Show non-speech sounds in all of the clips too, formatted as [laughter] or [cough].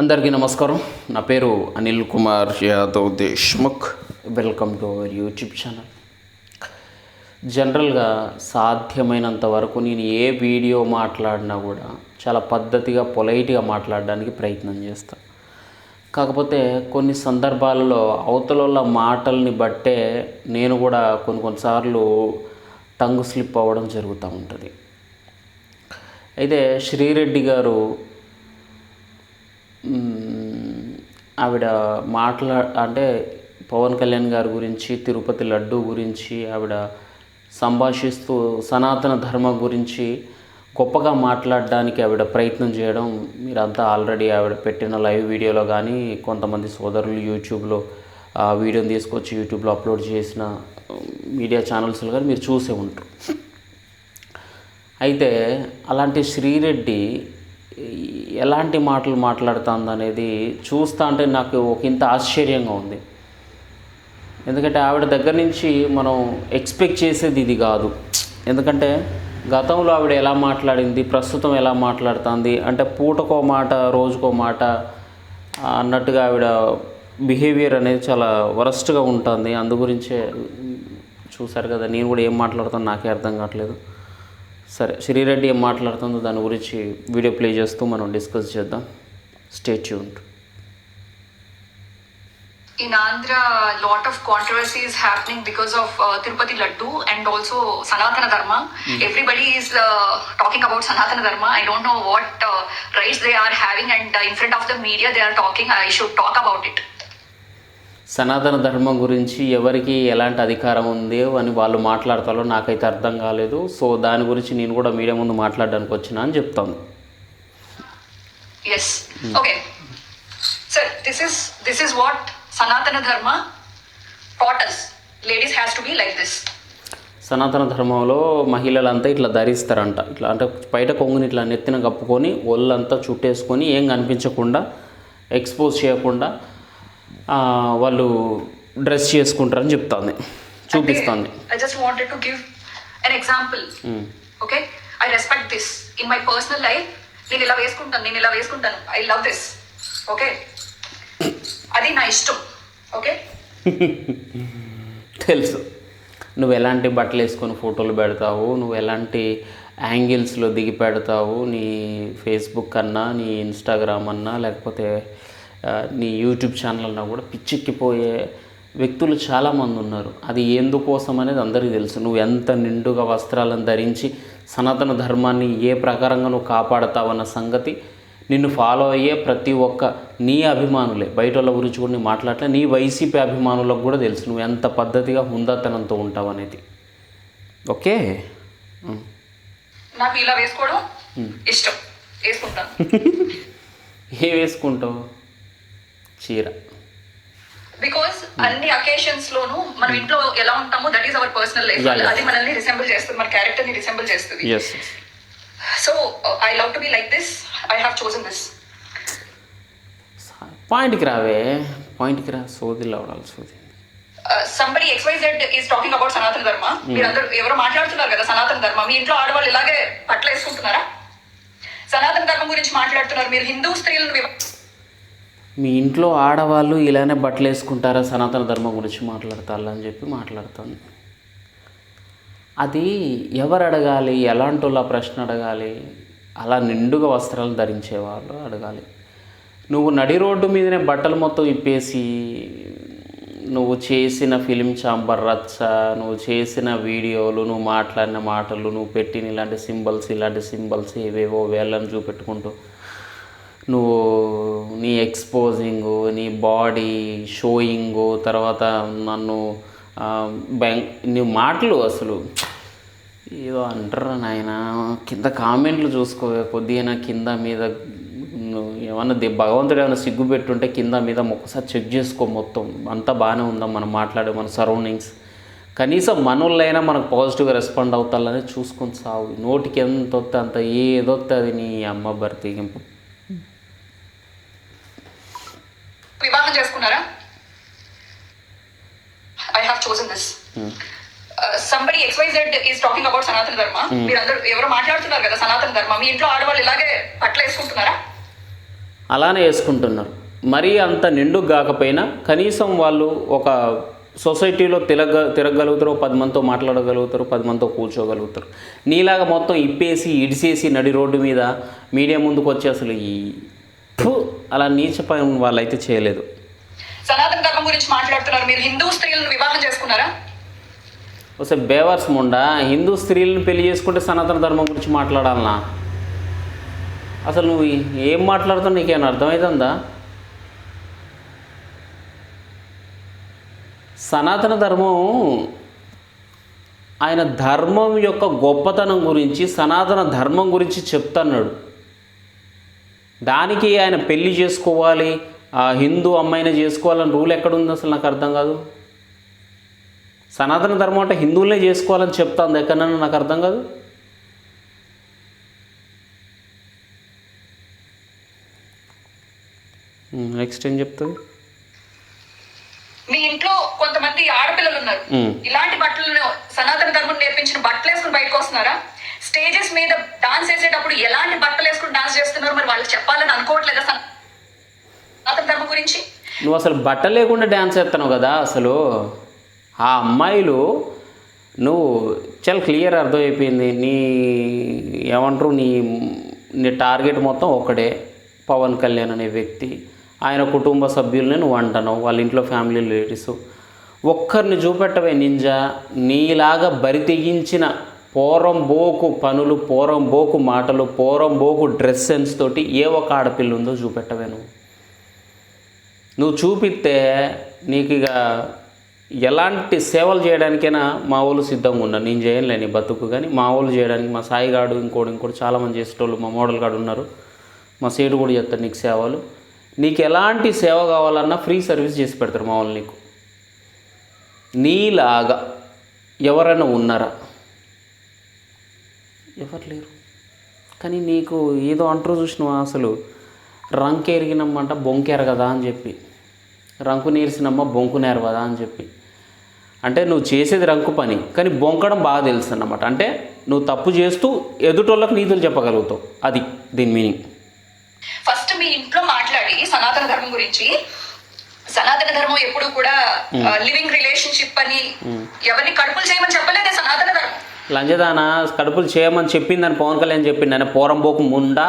అందరికీ నమస్కారం. నా పేరు Anil Kumar Yadav Deshmukh. Welcome to our YouTube channel జనరల్గా సాధ్యమైనంత వరకు నేను ఏ వీడియో మాట్లాడినా కూడా చాలా పద్ధతిగా పొలైట్గా మాట్లాడడానికి ప్రయత్నం చేస్తాను కాకపోతే కొన్ని సందర్భాలలో అవతల మాటల్ని బట్టే నేను కూడా కొన్ని కొన్నిసార్లు టంగు స్లిప్ అవ్వడం జరుగుతూ ఉంటుంది. అయితే శ్రీరెడ్డి గారు ఆవిడ మాట్లా అంటే పవన్ కళ్యాణ్ గారి గురించి తిరుపతి లడ్డు గురించి ఆవిడ సంభాషిస్తూ సనాతన ధర్మం గురించి గొప్పగా మాట్లాడడానికి ఆవిడ ప్రయత్నం చేయడం మీరంతా ఆల్రెడీ ఆవిడ పెట్టిన లైవ్ వీడియోలో కానీ కొంతమంది సోదరులు యూట్యూబ్లో ఆ వీడియోని తీసుకొచ్చి యూట్యూబ్లో అప్లోడ్ చేసిన మీడియా ఛానల్స్లో కానీ మీరు చూసే ఉంటారు. అయితే అలాంటి శ్రీరెడ్డి ఎలాంటి మాటలు మాట్లాడుతుంది అనేది చూస్తా అంటే నాకు ఒక ఇంత ఆశ్చర్యంగా ఉంది. ఎందుకంటే ఆవిడ దగ్గర నుంచి మనం ఎక్స్పెక్ట్ చేసేది ఇది కాదు. ఎందుకంటే గతంలో ఆవిడ ఎలా మాట్లాడింది ప్రస్తుతం ఎలా మాట్లాడుతుంది అంటే పూటకో మాట రోజుకో మాట అన్నట్టుగా ఆవిడ బిహేవియర్ అనేది చాలా వరస్ట్గా ఉంటుంది. అందు గురించే చూశారు కదా నేను కూడా ఏం మాట్లాడుతాను నాకే అర్థం కావట్లేదు. సరే శ్రీరెడ్డి ఏం మాట్లాడుతుందో దాని గురించి వీడియో ప్లే చేస్తూ మనం డిస్కస్ చేద్దాం stay tuned in Andhra, a lot of controversy is happening because of uh, Tirupati Laddu and also Sanatana Dharma. Everybody is uh, talking about Sanatana Dharma. I don't know what uh, rights they are having, and uh, in front of the media, they are talking. I should talk about it. సనాతన ధర్మం గురించి ఎవరికి ఎలాంటి అధికారం ఉంది అని వాళ్ళు మాట్లాడతారో నాకైతే అర్థం కాలేదు సో దాని గురించి నేను కూడా మీడియా ముందు మాట్లాడడానికి వచ్చిన అని చెప్తాను Yes. Okay. Sir, this is this is what Sanatana Dharma taught us. Ladies has to be like this. సనాతన ధర్మంలో మహిళలంతా ఇట్లా ధరిస్తారంట ఇట్లా అంటే బయట కొంగుని ఇట్లా నెత్తిన కప్పుకొని ఒళ్ళంతా చుట్టేసుకొని ఏం కనిపించకుండా ఎక్స్పోజ్ చేయకుండా వాళ్ళు డ్రెస్ చేసుకుంటారని చెప్తాంది. చూపిస్తుంది. I just wanted to give an example. Okay? I respect this. In my personal life, నేను ఇలా వేసుకుంటాను నేను ఇలా వేసుకుంటాను. ఐ లవ్ దిస్ ఓకే అది నా ఇష్టం. ఓకే [laughs] తెలుసు. నువ్వు ఎలాంటి బట్టలు వేసుకొని ఫోటోలు పెడతావు? నువ్వు ఎలాంటి యాంగిల్స్లో దిగి పెడతావు? నీ ఫేస్బుక్ అన్నా నీ ఇన్స్టాగ్రామ్ అన్నా లేకపోతే నీ యూట్యూబ్ ఛానల్ అన్నా కూడా పిచ్చెక్కిపోయే వ్యక్తులు చాలామంది ఉన్నారు. అది ఎందుకోసం అనేది అందరికీ తెలుసు. నువ్వు ఎంత నిండుగా వస్త్రాలను ధరించి సనాతన ధర్మాన్ని ఏ ప్రకారంగా నువ్వు కాపాడతావన్న సంగతి నిన్ను ఫాలో అయ్యే ప్రతి ఒక్క నీ అభిమానులే. బయట వాళ్ళ గురించి కూడా నేను మాట్లాడలే నీ వైసీపీ అభిమానులకు కూడా తెలుసు నువ్వు ఎంత పద్ధతిగా హుందాతనంతో ఉంటావు అనేది. ఓకే. నాకు ఇలా వేసుకోవడం ఇష్టం. వేసుకుంటాను. [laughs] ఏ వేసుకుంటావు? చీర. బికాస్ అన్ని అకేషన్స్ లోను మనం ఇంట్లో ఎలా ఉంటామో that is our personal life. అది మనల్ని రిసెంబుల్ చేస్తుంది మన క్యారెక్టర్ని రిసెంబుల్ చేస్తుంది. So I love to be like this I have chosen this పాయింట్కి రావే. పాయింట్కి రా. సోదిలో అవడాలి సోది. Somebody XYZ is talking about Sanatana Dharma మీరందరూ ఎవరో మాట్లాడుతున్నారు కదా సనాతన ధర్మ మీ ఇంట్లో ఆడవాళ్ళు ఇలాగే బట్టలు వేసుకుంటున్నారా? సనాతన ధర్మం గురించి మాట్లాడుతున్నారు. మీరు హిందూ స్త్రీలను మీ ఇంట్లో ఆడవాళ్ళు ఇలానే బట్టలు వేసుకుంటారా సనాతన ధర్మం గురించి మాట్లాడతారు అని చెప్పి మాట్లాడుతాను. అది ఎవరు అడగాలి? ఎలాంటి వాళ్ళు ఆ ప్రశ్న అడగాలి? అలా నిండుగా వస్త్రాలు ధరించే వాళ్ళు అడగాలి. నువ్వు నడి రోడ్డు మీదనే బట్టలు మొత్తం ఇప్పేసి నువ్వు చేసిన ఫిలిం చాంబర్ రచ్చ నువ్వు చేసిన వీడియోలు నువ్వు మాట్లాడిన మాటలు నువ్వు పెట్టిన ఇలాంటి సింబల్స్ ఇలాంటి సింబల్స్ ఏవేవో వేళ్ళని చూపెట్టుకుంటూ నువ్వు నీ ఎక్స్పోజింగ్ నీ బాడీ షోయింగ్ తర్వాత నన్ను బ్యాంక్ నీ మాటలు అసలు. ఏదో అంటారు నాయన? కింద కామెంట్లు చూసుకో కొద్దిగా కింద మీద ఏమన్నా దే- భగవంతుడు ఏమైనా సిగ్గు పెట్టుంటే కింద మీద ఒక్కసారి చెక్ చేసుకో మొత్తం. అంతా బాగానే ఉందా మనం మాట్లాడే మన సరౌండింగ్స్ కనీసం మనోళ్ళైనా మనకు పాజిటివ్గా రెస్పాండ్ అవుతాలని చూసుకొని సాగు నోటికి ఎంత వస్తే అంత ఏదొస్తే అది నీ అమ్మ భర్తీగింపు వివాహం చేసుకున్నారా I have chosen this somebody XYZ is talking about Sanatana Dharma మీరందరూ ఎవరో మాట్లాడుతున్నారు కదా సనాతన ధర్మ మీ ఇంట్లో ఆడవాళ్ళు ఇలాగే బట్టలు వేసుకుంటున్నారా? అలానే వేసుకుంటున్నారు. మరీ అంత నిండు కాకపోయినా కనీసం వాళ్ళు ఒక సొసైటీలో తిరగ తిరగలుగుతారు పది మందితో మాట్లాడగలుగుతారు పది మందితో కూర్చోగలుగుతారు. నీలాగా మొత్తం ఇప్పేసి ఇడిసేసి నడి రోడ్డు మీద మీడియా ముందుకు వచ్చి అసలు ఈ అలా నీచ పని వాళ్ళైతే చేయలేదు. సనాతన ధర్మం గురించి మాట్లాడుతున్నారు. మీరు హిందూ స్త్రీలను వివాహం చేసుకున్నారా? ఒకసారి బేవర్స్ ముండా? హిందూ స్త్రీలను పెళ్ళి చేసుకుంటే సనాతన ధర్మం గురించి మాట్లాడాలనా? అసలు నువ్వు ఏం మాట్లాడుతావు నీకేమైనా అర్థమవుతుందా సనాతన ధర్మం ఆయన ధర్మం యొక్క గొప్పతనం గురించి సనాతన ధర్మం గురించి చెప్తున్నాడు. దానికి ఆయన పెళ్ళి చేసుకోవాలి ఆ హిందూ అమ్మాయిని చేసుకోవాలని రూల్ ఎక్కడుంది అసలు? నాకు అర్థం కాదు. సనాతన ధర్మం అంటే హిందువులనే చేసుకోవాలని చెప్తాంది. ఎక్కడన్నా నాకు అర్థం కాదు. నెక్స్ట్ ఏం చెప్తుంది? మీ ఇంట్లో కొంతమంది ఆడపిల్లలు ఉన్నారు. ఇలాంటి బట్టలను సనాతన ధర్మం నేర్పించిన బట్టలు వేసుకుని బయటకు వస్తున్నారా? స్టేజెస్ మీద డాన్స్ వేసేటప్పుడు ఎలాంటి బట్టలు వేసుకుని డాన్స్ చేస్తున్నారు? మరి వాళ్ళకి చెప్పాలని అనుకోవట్లేదా సన- సనాతన ధర్మం గురించి? నువ్వు అసలు బట్ట లేకుండా డ్యాన్స్ చేస్తున్నావు కదా అసలు. ఆ అమ్మాయిలు నువ్వు చాలా క్లియర్ అర్థమైపోయింది. నీ ఏమంటారు నీ నీ టార్గెట్ మొత్తం ఒకడే పవన్ కళ్యాణ్ అనే వ్యక్తి. ఆయన కుటుంబ సభ్యుల్ని నువ్వు అంటున్నావు వాళ్ళ ఇంట్లో ఫ్యామిలీ లేడీస్ ఒక్కరిని చూపెట్టవే నింజా. నీలాగా బరి తెగించిన పోరం బోకు పనులు పోరం బోకు మాటలు పోరం బోకు డ్రెస్ సెన్స్ తోటి ఏ ఒక ఆడపిల్ల ఉందో చూపెట్టవే నువ్వు. నువ్వు చూపిస్తే నీకు ఇక ఎలాంటి సేవలు చేయడానికైనా మా వాళ్ళు సిద్ధంగా ఉన్నారు. నేను చేయనులే నీ బతుకు కానీ మా వాళ్ళు చేయడానికి మా సాయిగాడు ఇంకోటి ఇంకోటి చాలామంది చేసేటోళ్ళు మా మోడల్ గాడు ఉన్నారు. మా సేటు కూడా చెప్తారు నీకు సేవలు. నీకు ఎలాంటి సేవ కావాలన్నా ఫ్రీ సర్వీస్ చేసి పెడతారు మా వాళ్ళు నీకు. నీలాగా ఎవరైనా ఉన్నారా? ఎవరు లేరు. కానీ నీకు ఏదో అంటారు చూసినావా అసలు? రంకెరిగినమ్మంట ఎరిగినమ్మంట బొంకేరు కదా అని చెప్పి. రంకు నీరిసినమ్మ బొంకు నేరవదా అని చెప్పి. అంటే నువ్వు చేసేది రంకు పని కానీ బొంకడం బాగా తెలుసు అన్నమాట అంటే నువ్వు తప్పు చేస్తూ ఎదుటోళ్ళకి నీతులు చెప్పగలుగుతావు. అది దీని మీనింగ్. ఫస్ట్ మీ ఇంట్లో మాట్లాడి సనాతన ధర్మం గురించి. సనాతన ధర్మం ఎప్పుడు కూడా లివింగ్ రిలేషన్షిప్ అని ఎవరిని కడుపులు చేయమని చెప్పలేదే సనాతన ధర్మం. లంజదాన కడుపులు చేయమని చెప్పిందని పవన్ కళ్యాణ్ చెప్పింది ఆయన పోరంబోకు ముండా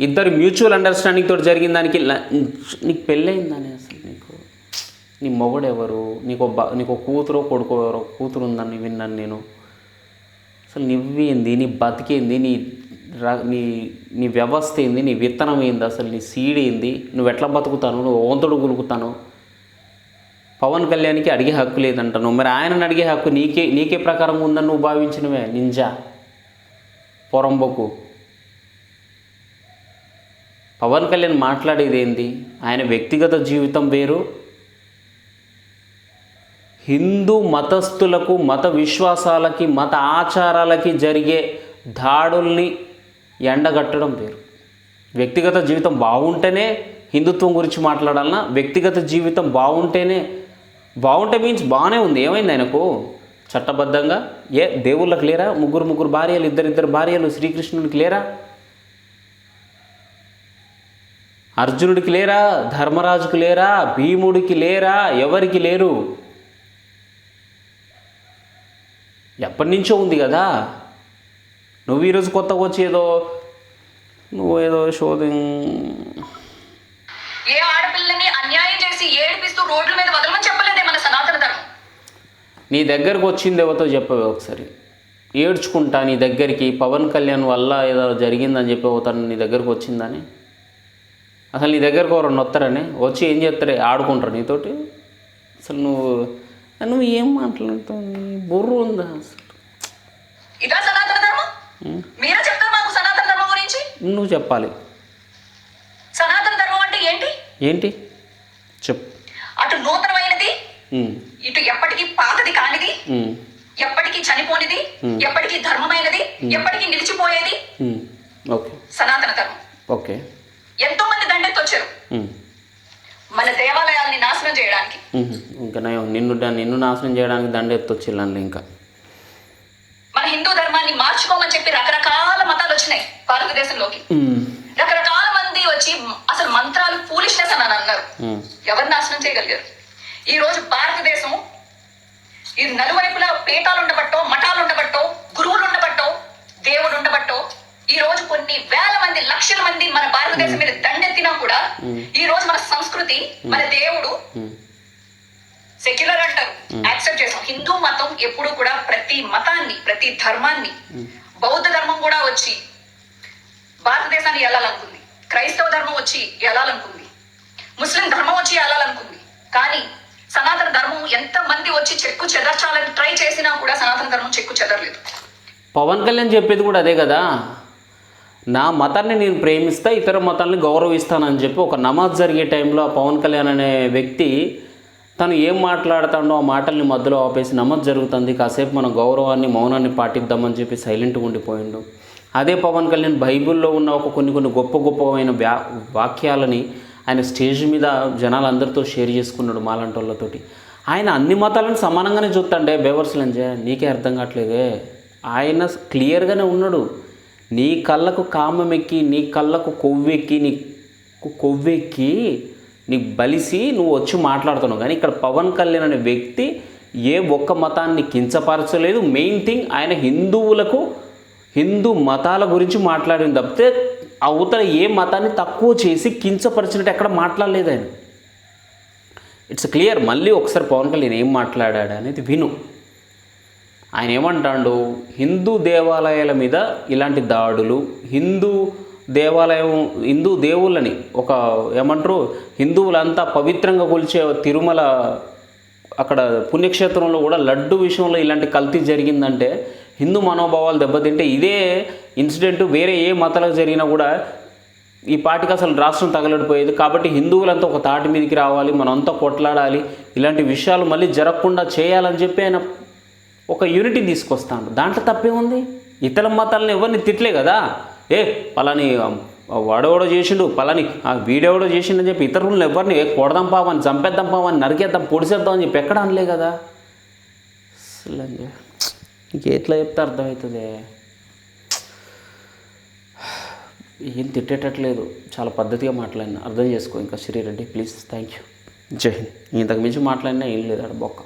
ఇద్దరు మ్యూచువల్ అండర్స్టాండింగ్ తోటి జరిగిన దానికి నీకు పెళ్ళయిందని అసలు నీకు? నీ మొగుడు ఎవరు నీకు బ నీకు కూతురు కొడుకు ఎవరో? కూతురు ఉందని విన్నాను నేను. అసలు నువ్వేంది? నీ బతికేంది? నీ నీ నీ వ్యవస్థ ఏంది? నీ విత్తనం ఏంది? అసలు నీ సీడ్ ఏంది? నువ్వు ఎట్లా బతుకుతాను? నువ్వు ఓంతడు గులుకుతాను పవన్ కళ్యాణ్కి అడిగే హక్కు లేదంటాను మరి ఆయనను అడిగే హక్కు నీకే నీకే ప్రకారం ఉందని నువ్వు భావించినవే నింజా? పొరంబొక్కు పవన్ కళ్యాణ్ మాట్లాడేది ఏంది? ఆయన వ్యక్తిగత జీవితం వేరు. హిందూ మతస్థులకు మత విశ్వాసాలకి మత ఆచారాలకి జరిగే దాడుల్ని ఎండగట్టడం వేరు. వ్యక్తిగత జీవితం బాగుంటేనే హిందుత్వం గురించి మాట్లాడాలన్నా వ్యక్తిగత జీవితం బాగుంటేనే బాగుంటే మీన్స్ బాగానే ఉంది. ఏమైంది ఆయనకు? చట్టబద్ధంగా? ఏ దేవుళ్ళకి లేరా? ముగ్గురు ముగ్గురు భార్యలు ఇద్దరిద్దరు భార్యలు శ్రీకృష్ణునికి లేరా? అర్జునుడికి లేరా? ధర్మరాజుకి లేరా? భీముడికి లేరా? ఎవరికి లేరు? ఎప్పటి నుంచో ఉంది కదా. నువ్వు ఈరోజు కొత్తగా వచ్చి ఏదో నువ్వు ఏదో శోధం ఏ ఆడపిల్లని అన్యాయం చేసి ఏడిపిస్తూ రోడ్ల మీద వదలమని చెప్పలేదే మన సనాతన ధర్మం. నీ దగ్గరకు వచ్చింది ఎవరితో చెప్పవే ఒకసారి? ఏడ్చుకుంటా నీ దగ్గరికి పవన్ కళ్యాణ్ వల్ల ఏదో జరిగిందని చెప్పి పోతాను నీ దగ్గరకు వచ్చిందని? అసలు నీ దగ్గరకు ఎవరన్నా వస్తారని వచ్చి ఏం చేస్తారే? ఆడుకుంటారు నీతోటి? అసలు నువ్వు నువ్వు ఏం మాట్లాడుతావు బుర్ర ఉందా అసలు? ఇదా సనాతన ధర్మం? మీరే చెప్తారు మాకు సనాతన ధర్మం గురించి? నువ్వు చెప్పాలి. సనాతన ధర్మం అంటే ఏంటి? ఏంటి? చెప్పు. అటు నూతనమైనది ఇటు ఎప్పటికీ పాతది కానిది ఎప్పటికీ చనిపోనిది ఎప్పటికీ ధర్మమైనది ఎప్పటికీ నిలిచిపోయేది. ఓకే. సనాతన ధర్మం. ఓకే. ఎంతో మంది ఉమ్, మన దేవాలయాల్ని నాశనం చేయడానికి. ఇంకా నిన్ను నిన్ను నాశనం చేయడానికి దండ ఎత్తొచ్చిల్లండి ఇంకా. మన హిందూ ధర్మాన్ని మార్చుకోమని చెప్పి రకరకాల మతాలు వచ్చినాయి భారతదేశంలోకి. రకరకాల ఫూలిష్నెస్ అని అని అన్నారు. ఎవరు నాశనం చేయగలిగారు? ఈ రోజు భారతదేశం ఈ నలువైపులా పీఠాలు ఉండబట్టో మఠాలు ఉండబట్టో గురువులు ఉండబట్టో దేవుడు ఉండబట్టో ఈ రోజు కొన్ని వేల మంది లక్షల మంది మన భారతదేశం మీద దండెత్తినా కూడా ఈ రోజు మన సంస్కృతి మన దేవుడు సెక్యులర్ అంటారు. యాక్సెప్ట్ చేసాం హిందూ మతం ఎప్పుడు కూడా ప్రతి మతాన్ని ప్రతి ధర్మాన్ని బౌద్ధ ధర్మం కూడా వచ్చి భారతదేశాన్ని వెళ్ళాలనుకుంది క్రైస్తవ ధర్మం వచ్చి వెళ్ళాలనుకుంది ముస్లిం ధర్మం వచ్చి వెళ్ళాలనుకుంది కానీ సనాతన ధర్మం ఎంత మంది వచ్చి చెక్కు చెదర్చాలని ట్రై చేసినా కూడా సనాతన ధర్మం చెక్కు చెదరలేదు. పవన్ కళ్యాణ్ చెప్పేది కూడా అదే కదా? నా మతాన్ని నేను ప్రేమిస్తా ఇతర మతాల్ని గౌరవిస్తానని చెప్పి ఒక నమాజ్ జరిగే టైంలో ఆ పవన్ కళ్యాణ్ అనే వ్యక్తి తను ఏం మాట్లాడతాడో ఆ మాటల్ని మధ్యలో ఆపేసి నమాజ్ జరుగుతుంది కాసేపు మన గౌరవాన్ని మౌనాన్ని పాటిద్దామని చెప్పి సైలెంట్గా ఉండిపోయిండు. అదే పవన్ కళ్యాణ్ బైబిల్లో ఉన్న ఒక కొన్ని కొన్ని గొప్ప గొప్పమైన వ్యా వాక్యాలని ఆయన స్టేజ్ మీద జనాలందరితో షేర్ చేసుకున్నాడు మాలాంటి వాళ్ళతోటి ఆయన అన్ని మతాలను సమానంగానే చూస్తాండే బేవర్స్లంజే నీకే అర్థం కావట్లేదే. ఆయన క్లియర్గానే ఉన్నాడు. నీ కళ్ళకు కామమెక్కి నీ కళ్ళకు కొవ్వెక్కి నీకు కొవ్వెక్కి నీకు బలిసి నువ్వు వచ్చి మాట్లాడుతున్నావు. కానీ ఇక్కడ పవన్ కళ్యాణ్ అనే వ్యక్తి ఏ ఒక్క మతాన్ని కించపరచలేదు. మెయిన్ థింగ్ ఆయన హిందువులకు హిందూ మతాల గురించి మాట్లాడింది తప్పితే అవతల ఏ మతాన్ని తక్కువ చేసి కించపరిచినట్టు ఎక్కడ మాట్లాడలేదు ఆయన. ఇట్స్ క్లియర్ మళ్ళీ ఒకసారి పవన్ కళ్యాణ్ ఏం మాట్లాడాడు అనేది విను. ఆయన ఏమంటాడు? హిందూ దేవాలయాల మీద ఇలాంటి దాడులు హిందూ దేవాలయం హిందూ దేవుళ్ళని ఒక ఏమంటారు? హిందువులంతా పవిత్రంగా కొలిచే తిరుమల అక్కడ పుణ్యక్షేత్రంలో కూడా లడ్డు విషయంలో ఇలాంటి కల్తీ జరిగిందంటే హిందూ మనోభావాలు దెబ్బతింటే ఇదే ఇన్సిడెంట్ వేరే ఏ మతాలకు జరిగినా కూడా ఈ పాటికి అసలు రాష్ట్రం తగలడిపోయేది. కాబట్టి హిందువులంతా ఒక తాటి మీదకి రావాలి మనంతా కొట్లాడాలి ఇలాంటి విషయాలు మళ్ళీ జరగకుండా చేయాలని చెప్పి ఆయన ఒక యూనిటీ తీసుకొస్తాడు. దాంట్లో తప్పే ఉంది ఇతర మతాలను ఎవరిని తిట్లే కదా? ఏ పలాని వాడెవడో చేసిండు పలాని ఆ వీడెవడో చేసిండు అని చెప్పి ఇతరులను ఎవరిని కొడదాం పావని చంపేద్దాం పావని నరికేద్దాం పొడిసేద్దాం అని చెప్పి ఎక్కడ అనలే కదా? అసలు నీకు ఎట్లా చెప్తే అర్థమవుతుంది? ఏం తిట్టేటట్లేదు. చాలా పద్ధతిగా మాట్లాడినా. అర్థం చేసుకో ఇంకా శ్రీరెడ్డి ప్లీజ్ థ్యాంక్ యూ జై హింద్. ఇంతకు మించి మాట్లాడినా ఏం లేదు ఆడ బొక్క.